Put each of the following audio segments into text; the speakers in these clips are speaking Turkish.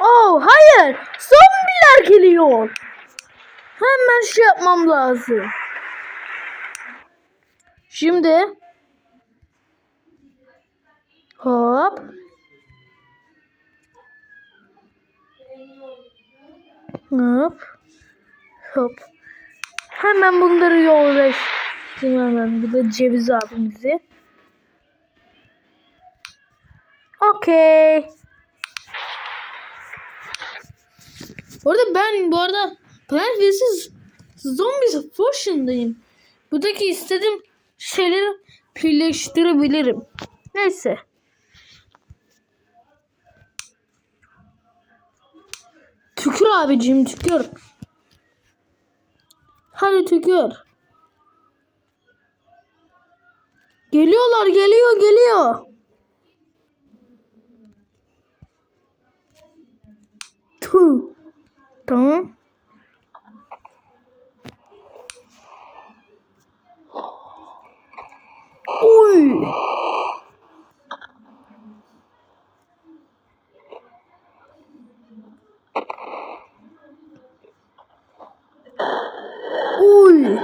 Oh hayır. Zombiler geliyor. Hemen şey yapmam lazım. Şimdi. Hop. Hop. Hop. Hemen bunları yollaştım hemen bir de ceviz abimizi. Okey bu arada ben bu arada Plant vs Zombies Fusion'dayım. Buradaki istediğim şeyleri birleştirebilirim. Neyse. Tükür abicim tükür. Hadi tükür. Geliyorlar geliyor geliyor. Tüh. Tamam. Uy. Uy.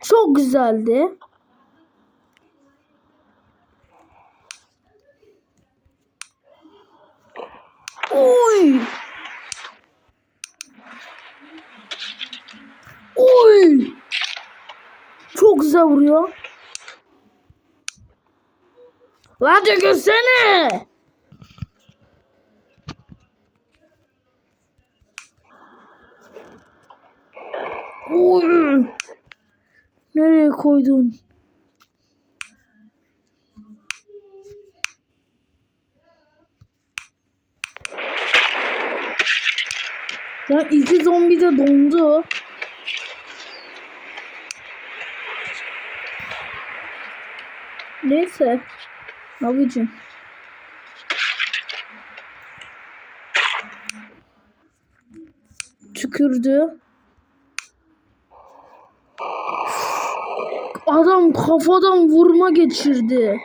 Çok güzeldi. Uy. Uy. Çok güzel vuruyor. Lan çekilsene. Uy. Nereye koydun? Ya de dondu. Neyse. Abicim. Tükürdü. Adam kafadan vurma geçirdi.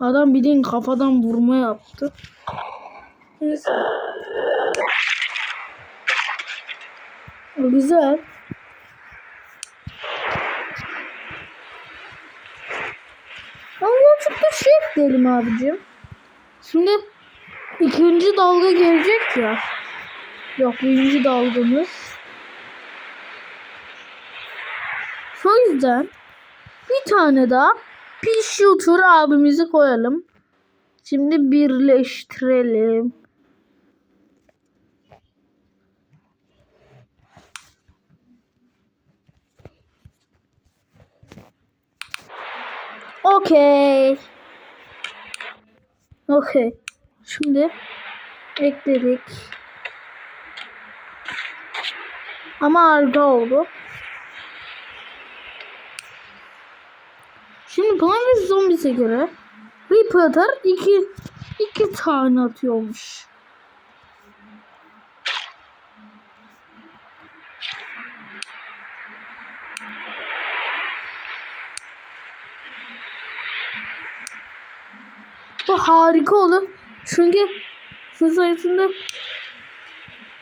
Adam bildiğin kafadan vurma yaptı. Neyse. O güzel. Ama çok da şey ekleyelim abicim. Şimdi ikinci dalga gelecek ya. Yok birinci dalgamız. O yüzden bir tane daha pea shooter abimizi koyalım. Şimdi birleştirelim. Okey. Okey. Şimdi ekledik. Ama arga oldu. Şimdi Plant vs Zombies'e göre Reaper iki, iki tane atıyormuş. Bu harika olur. Çünkü su sayısında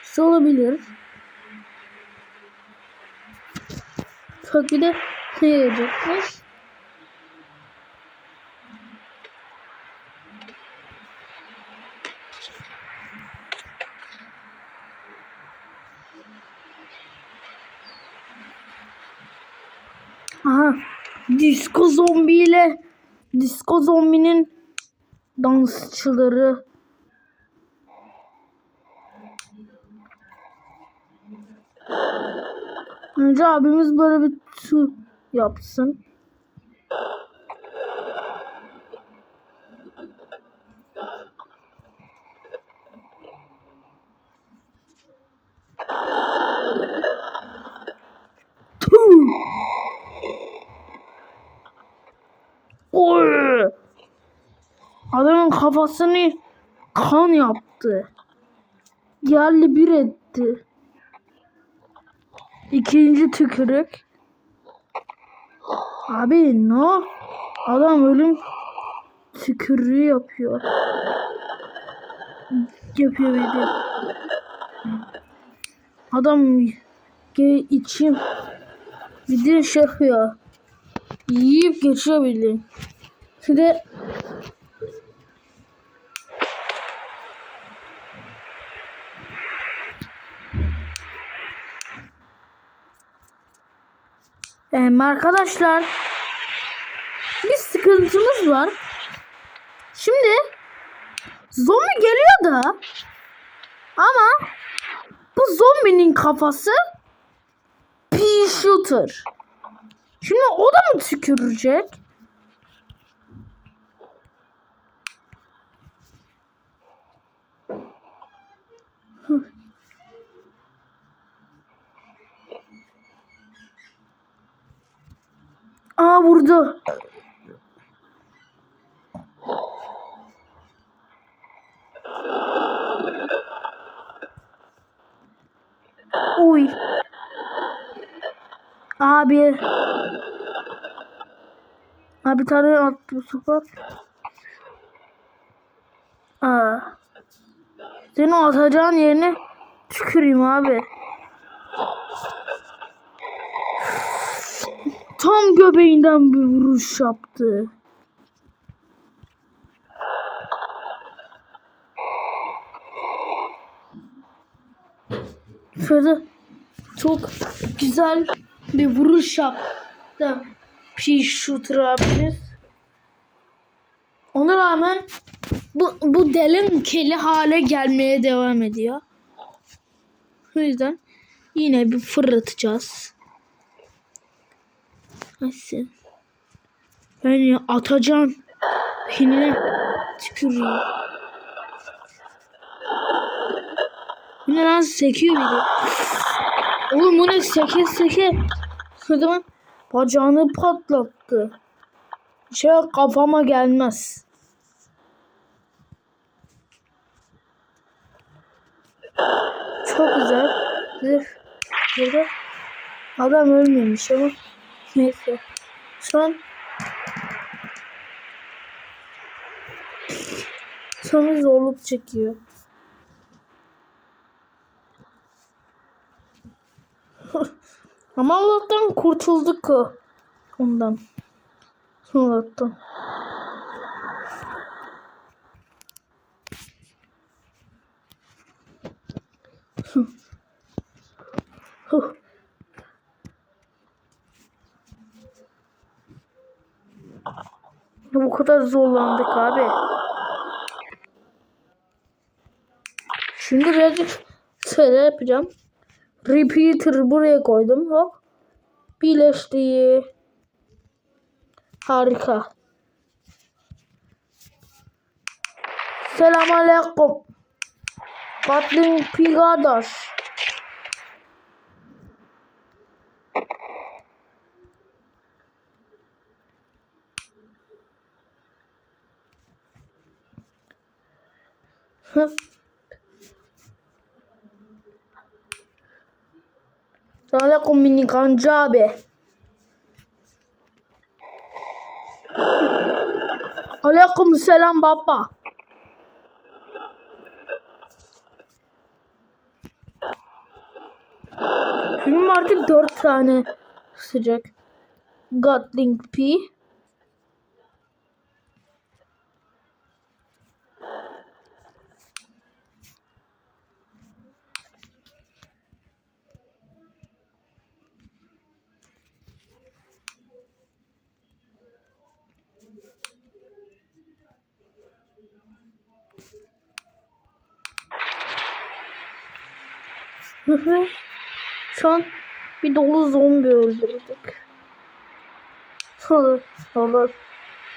su olabilir. Çok bir de ne yiyecekmiş? Aha. Disco zombi ile Disco zombinin dansçıları. Önce abimiz böyle bir su yapsın. Oy! Kafasını kan yaptı. Yerli bir etti. İkinci tükürük. Abi no. Adam ölüm tükürüğü yapıyor. Yapıyor bir de. Adam içim bir de şey yapıyor. Yiyip geçiyor bildiğin. Şimdi Em, arkadaşlar bir sıkıntımız var. Şimdi zombi geliyor da ama bu zombinin kafası pea shooter. Şimdi o da mı tükürecek? Vurdu. Oy. Abi. Abi tane attı sıfır. Aa. Senin atacağın yerine tüküreyim abi. Tam göbeğinden bir vuruş yaptı. Şöyle çok güzel bir vuruş yaptı. Pea shooter abimiz. Ona rağmen bu, bu delin keli hale gelmeye devam ediyor. O yüzden yine bir fırlatacağız. Nasıl? Yani atacağım. Peynine tükürüyor. Bu ne lan sekiyor bir de. Oğlum bu ne seke seke. Şuradan bacağını patlattı. Şey kafama gelmez. Çok güzel. Burada adam ölmemiş ama neyse. Şu an Sonu zorluk çekiyor. Ama Allah'tan kurtulduk. Ondan. Allah'tan. Bu kadar zorlandık abi. Şimdi birazcık şöyle yapacağım. Repeater buraya koydum. Hop. Birleşti. Harika. Selamünaleyküm. Katlin Pigadas. Hı. Selamünaleyküm mini kancı abi. Aleyküm selam baba. Benim artık dört tane sıcak. Gatling P. Şu an bir dolu zombi öldürdük. Allah.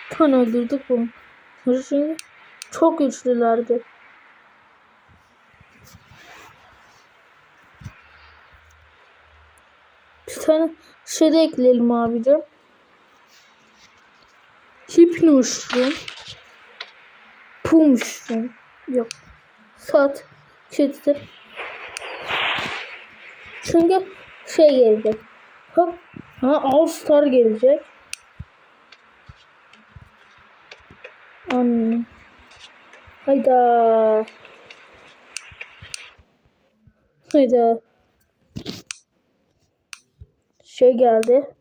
Tan öldürdük bunu. Şimdi çok güçlülerdi. Bir tane şey de ekleyelim abicim. Hipnoşrum. Pumşrum. Yok. Sat. Çetir. Çünkü şey gelecek. Hop. Ha All Star gelecek. Anne. Hayda. Hayda. Şey geldi.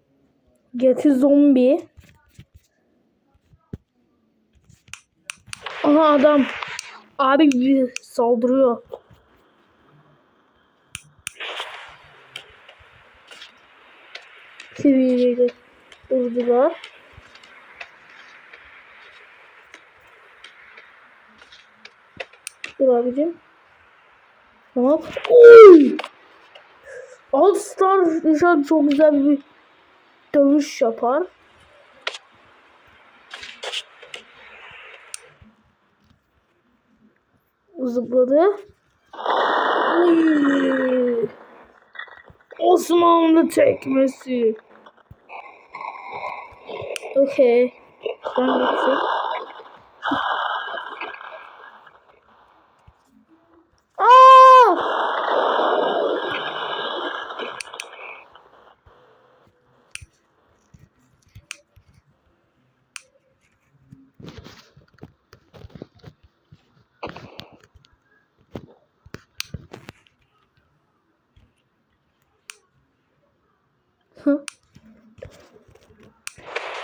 Getty zombi. Aha adam. Abi saldırıyor. Seviyeyle durdular. Dur abicim. Tamam. Oy! All Star an çok güzel bir dövüş yapar. Zıpladı. Oy! Osmanlı tekmesi. Okey. Ben gitsin.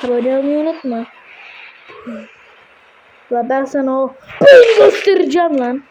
Abone olmayı unutma. La ben sana o göstereceğim lan.